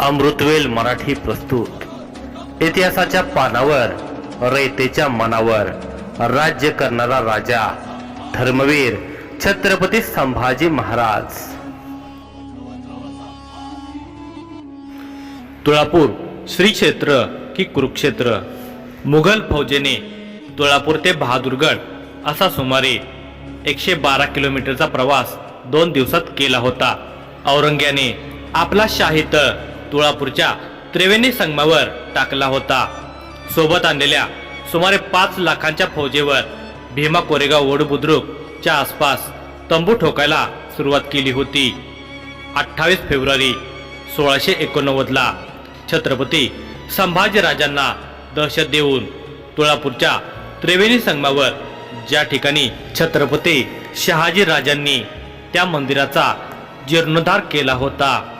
अमृतवेल मराठी प्रस्तुत. इतिहासाच्या पानावर रयतेच्या मनावर राज्य करणारा राजा धर्मवीर छत्रपती संभाजी महाराज. तुळापूर श्री क्षेत्र की कुरुक्षेत्र. मुघल फौजेने तुळापूर ते बहादूरगड असा सुमारे एकशे बारा किलोमीटरचा प्रवास दोन दिवसात केला होता. औरंग्याने आपला शाही तळ तुळापूरच्या त्रिवेणी संगमावर टाकला होता. सोबत आणलेल्या सुमारे पाच लाखांच्या फौजेवर भीमा कोरेगाव वड बुद्रुकच्या आसपास तंबू ठोकायला सुरुवात केली होती. अठ्ठावीस फेब्रुवारी सोळाशे एकोणनव्वदला छत्रपती संभाजीराजांना दहशत देऊन तुळापूरच्या त्रिवेणी संगमावर ज्या ठिकाणी छत्रपती शहाजी राजांनी त्या मंदिराचा जीर्णोद्धार केला होता.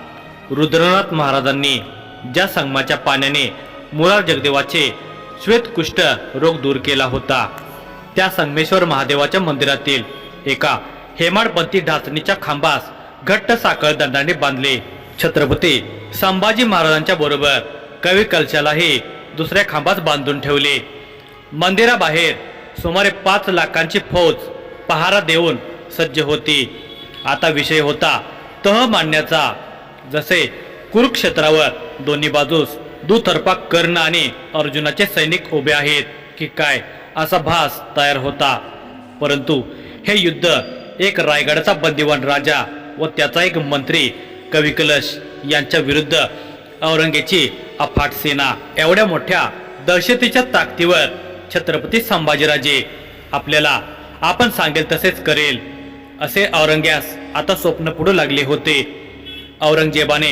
रुद्रनाथ महाराजांनी ज्या संगमाच्या पाण्याने मुरार जगदेवाचे श्वेतकुष्ठ रोग दूर केला होता त्या संगमेश्वर महादेवाच्या मंदिरातील एका हेमाडपंथी ढासणीच्या खांबास घट्ट साखळ दंडाने बांधले. छत्रपती संभाजी महाराजांच्या बरोबर कवी कलशालाही दुसऱ्या खांबास बांधून ठेवले. मंदिराबाहेर सुमारे पाच लाखांची फौज पहारा देऊन सज्ज होती. आता विषय होता तह मांडण्याचा जसे कुरुक्षेत्रावर दोन्ही बाजूस दुतर्फा कर्ण आणि अर्जुनाचे सैनिक उभे आहेत की काय असा भास तयार होता. परंतु हे युद्ध एक रायगडाचा बंदिवान राजा व त्याचा एक मंत्री कविकलश यांच्या विरुद्ध औरंगेची अफाट सेना एवढ्या मोठ्या दहशतीच्या ताकदीवर छत्रपती संभाजीराजे आपल्याला आपण सांगेल तसेच करेल असे औरंग्यास आता स्वप्न पुढू लागले होते. औरंगजेबाने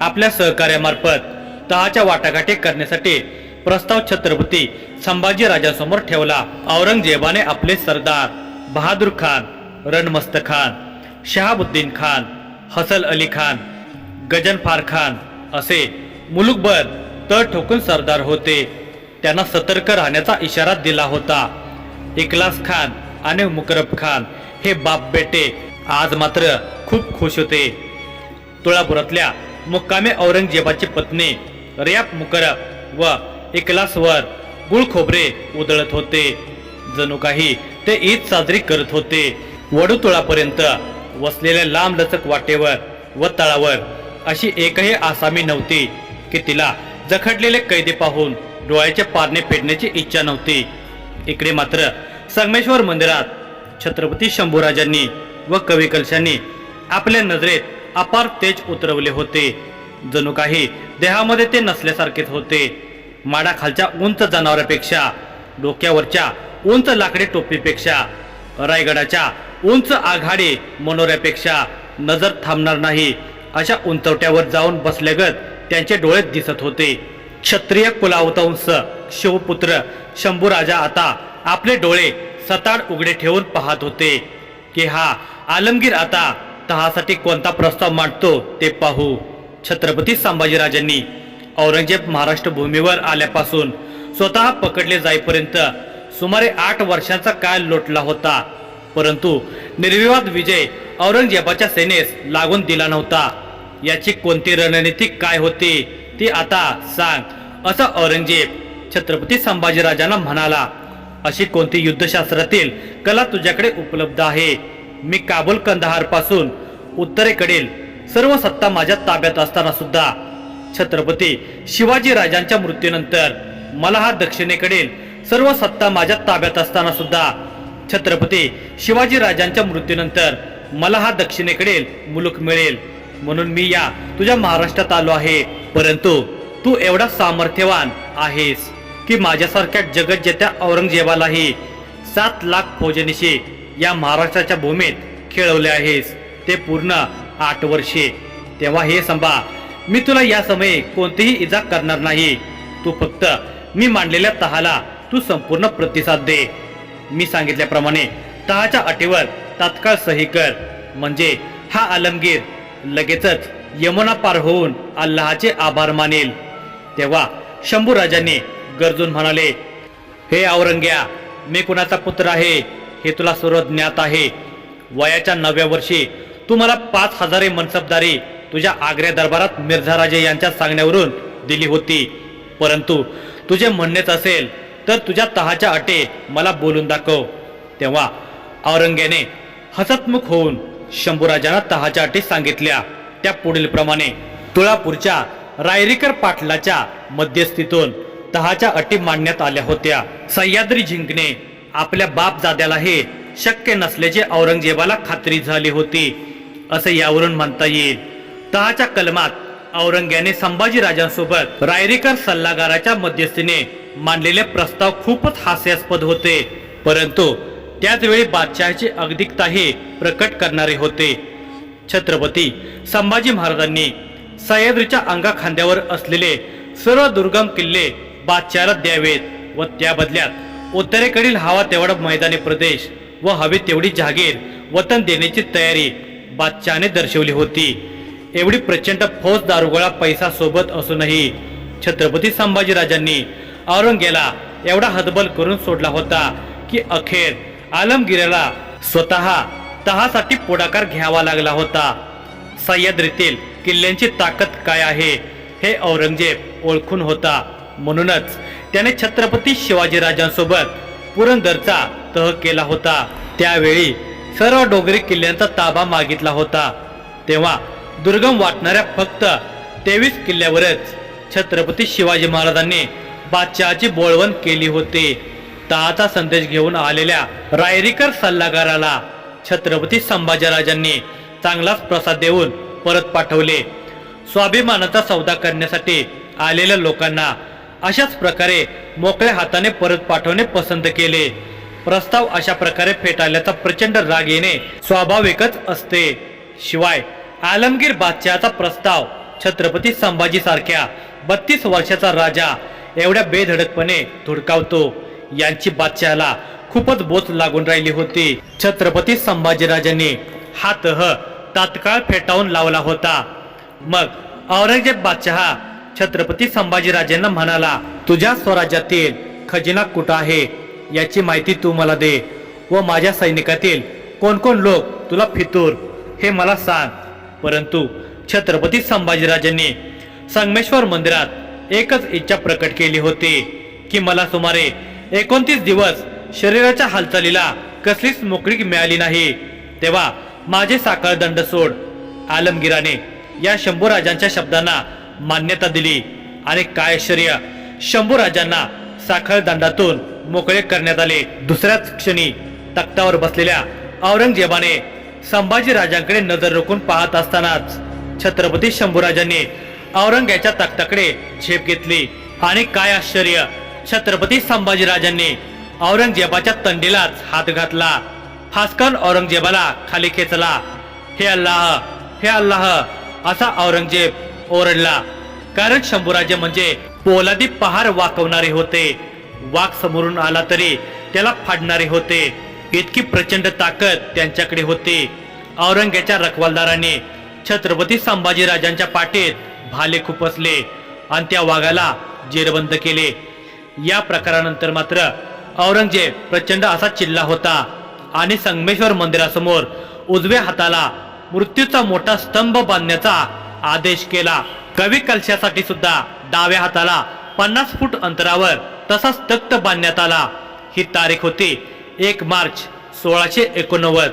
आपल्या सहकार्यामार्फत तहाच्या वाटाघाटी करण्यासाठी प्रस्ताव छत्रपती संभाजी राजासमोर ठेवला. औरंगजेबाने आपले सरदार बहादूर खान रणमस्त खान शहाबुद्दीन खान हसल अली खान गजनफार खान असे मुलुकभर तळ ठोकून सरदार होते. त्यांना सतर्क राहण्याचा इशारा दिला होता. इकलास खान आणि मुकरब खान हे बाप बेटे आज मात्र खूप खुश होते. तुळापुरातल्या मुक्कामे औरंगजेबाची पत्नी रियाप मुकरब व इकलासवर गुळ खोबरे उधळत होते. जणू काही ते ईद साजरी करत होते. वडुतुळापर्यंत वसलेल्या लांब लचक वाटेवर व तळावर अशी एकही आसामी नव्हती की तिला जखडलेले कैदी पाहून डोळ्याचे पारणे फेडण्याची इच्छा नव्हती. इकडे मात्र संगमेश्वर मंदिरात छत्रपती शंभूराजांनी व कवी कलशांनी आपल्या नजरेत अपार तेज उतरवले होते. जणू काही देहामध्ये ते नसल्यासारखेच होते. माडाखालच्या उंच जनावरापेक्षा डोक्यावरच्या उंच लाकडी टोपीपेक्षा रायगडाच्या उंच आघाडी मनोऱ्यापेक्षा नजर थांबणार नाही अशा उंचवट्यावर जाऊन बसल्यागत त्यांचे डोळे दिसत होते. क्षत्रिय कुलावतंस शिवपुत्र शंभूराजा आता आपले डोळे सताड उघडे ठेवून पाहत होते की हा आलमगीर आता तहासाठी कोणता प्रस्ताव मांडतो ते पाहू. छत्रपती संभाजीराजांनी औरंगजेब महाराष्ट्र भूमीवर आल्यापासून स्वतः पकडले जाईपर्यंत सुमारे आठ वर्षांचा काळ लोटला होता. परंतु निर्विवाद विजय औरंगजेबाच्या सेनेस लागून दिला नव्हता. याची कोणती रणनीती काय होती ती आता सांग असा औरंगजेब छत्रपती संभाजीराजांना म्हणाला. अशी कोणती युद्धशास्त्रातील कला तुझ्याकडे उपलब्ध आहे? मी काबुल कंदहारपासून उत्तरेकडील सर्व सत्ता माझ्या ताब्यात असताना सुद्धा छत्रपती शिवाजी राजांच्या मृत्यूनंतर मला हा दक्षिणेकडील सर्व सत्ता माझ्या ताब्यात असताना सुद्धा छत्रपती शिवाजी राजांच्या मृत्यूनंतर मला हा दक्षिणेकडील मुलुक मिळेल. म्हणून मी या तुझ्या महाराष्ट्रात आलो आहे. परंतु तू एवढा सामर्थ्यवान आहेस की माझ्यासारख्या जगज्जेत्या औरंगजेबालाही सात लाख फौजनीशी या महाराष्ट्राच्या भूमीत खेळवले आहेस. ते पूर्ण आठ वर्षे. तेव्हा हे संभा मी तुला या समये कोणतीही इजा करणार नाही. तू फक्त मी मांडलेल्या तहाला तू संपूर्ण प्रतिसाद दे. मी सांगितल्याप्रमाणे तहाच्या अटीवर तात्काळ सही कर. म्हणजे हा आलमगीर लगेचच यमुना पार होऊन अल्लाहाचे आभार मानेल. तेव्हा शंभूराजांनी गरजून म्हणाले हे औरंग्या मी कुणाचा पुत्र आहे? हे तुला सर्व ज्ञात आहे. वयाच्या नवव्या वर्षी तू मला पाच हजारे मनसबदारी तुझ्या आग्र्या दरबारात मिर्झा राजे यांच्या सांगण्यावरून दिली होती. परंतु तुझे म्हणणेच असेल तर तुझ्या तहाच्या अटे मला बोलून दाखव. तेव्हा औरंगेने हसतमुख होऊन शंभूराजांना तहाच्या अटी सांगितल्या. त्या पुढील प्रमाणे तुळापूरच्या रायरीकर पाटलाच्या मध्यस्थीतून तहाच्या अटी मांडण्यात आल्या होत्या. सह्याद्री जिंकणे आपल्या बापजाद्याला हे शक्य नसल्याचे औरंगजेबाला खात्री झाली होती. असे यावरून म्हणता येईल. तहाच्या कलमात औरंग्याने संभाजी राजांसोबत रायरीकर सल्लागाराच्या मध्यस्थीने मांडलेले प्रस्ताव खूपच हास्यास्पद होते. परंतु त्याचवेळी बादशहाची अगदिकताही प्रकट करणारे होते. छत्रपती संभाजी महाराजांनी सह्याद्रीच्या अंगा खांद्यावर असलेले सर्व दुर्गम किल्ले बादशहाला द्यावेत व त्या बदल्यात उत्तरेकडील हवा तेवढा मैदानी प्रदेश व हवी तेवढी जागीर वतन देण्याची तयारी बादशहाने दर्शवली होती. एवढी प्रचंड फौज दारुगोळा पैसा सोबत असूनही छत्रपती संभाजीराजांनी औरंगेला एवढा हतबल करून सोडला होता की अखेर आलमगिराला स्वतः तहासाठी पुढाकार घ्यावा लागला होता. सह्याद्रीतील किल्ल्यांची ताकद काय आहे हे औरंगजेब ओळखून होता. म्हणूनच त्याने छत्रपती शिवाजीराजांसोबत पुरंदरचा तह केला होता. त्यावेळी सर्व डोंगरी किल्ल्यांचा ताबा मागितला होता. तेव्हा दुर्गम वाटणाऱ्या फक्त तेवीस किल्ल्यावरच छत्रपती शिवाजी महाराजांनी बादशहाची बोळवण केली होती. तहाचा संदेश घेऊन आलेल्या रायरीकर सल्लागाराला छत्रपती संभाजीराजांनी चांगलाच प्रसाद देऊन परत पाठवले. स्वाभिमानाचा सौदा करण्यासाठी आलेल्या लोकांना अशाच प्रकारे मोकळ्या हाताने परत पाठवणे पसंत केले. प्रस्ताव अशा प्रकारे फेटाळल्याचा प्रचंड राग येणे स्वाभाविकच असते. शिवाय आलमगीर बादशहाचा प्रस्ताव छत्रपती संभाजी सारख्या बत्तीस वर्षाचा राजा एवढ्या बेधडकपणे धुडकावतो. यांची बादशहाला खूपच बोच लागून राहिली होती. छत्रपती संभाजीराजांनी हा तह तात्काळ फेटाळून लावला होता. मग औरंगजेब बादशहा छत्रपती संभाजीराजेंना म्हणाला तुझ्या स्वराज्यातील खजिना कुठं आहे? याची माहिती तू मला दे व माझ्या सैनिकातील कोण कोण लोक तुला फितूर हे मला सांग. परंतु छत्रपती संभाजीराजांनी संगमेश्वर मंदिरात एकच इच्छा प्रकट केली होती की मला सुमारे एकोणतीस दिवस शरीराच्या हालचालीला कसलीच मोकळीक मिळाली नाही. तेव्हा माझे साखळ दंड सोड. आलमगिराने या शंभूराजांच्या शब्दांना मान्यता दिली. आणि काय आश्चर्य शंभूराजांना साखळ दंडातून मोकळे करण्यात आले. दुसऱ्याच क्षणी तख्तावर बसलेल्या औरंगजेबाने संभाजी राजांकडे नजर रोखून पाहत असतानाच छत्रपती शंभूराजांनी औरंग्याच्या तख्ताकडे झेप घेतली. आणि काय आश्चर्य छत्रपती संभाजीराजांनी औरंगजेबाच्या तंडीलाच हात घातला. फासकन औरंगजेबाला खाली खेचला. हे अल्लाह हे अल्लाह असा औरंगजेब ओरडला. कारण शंभूराजे म्हणजे पोलादी पहार वाकवणारे होते. वाघ समोरून आला तरी त्याला फाडणारे होते. इतकी प्रचंड ताकद त्यांच्याकडे होती. औरंग्याच्या रखवालदाराने छत्रपती संभाजीराजांच्या पाठीत भाले खुपसले आणि त्या वाघाला जेरबंद केले. या प्रकारानंतर मात्र औरंगजेब प्रचंड असा चिल्ला होता आणि संगमेश्वर मंदिरासमोर उजव्या हाताला मृत्यूचा मोठा स्तंभ बांधण्याचा आदेश केला. कवी कलशासाठी सुद्धा डाव्या हाताला पन्नास फूट अंतरावर तसाच तख्त बांधण्यात आला. ही तारीख होती एक मार्च सोळाशे एकोणनव्वद.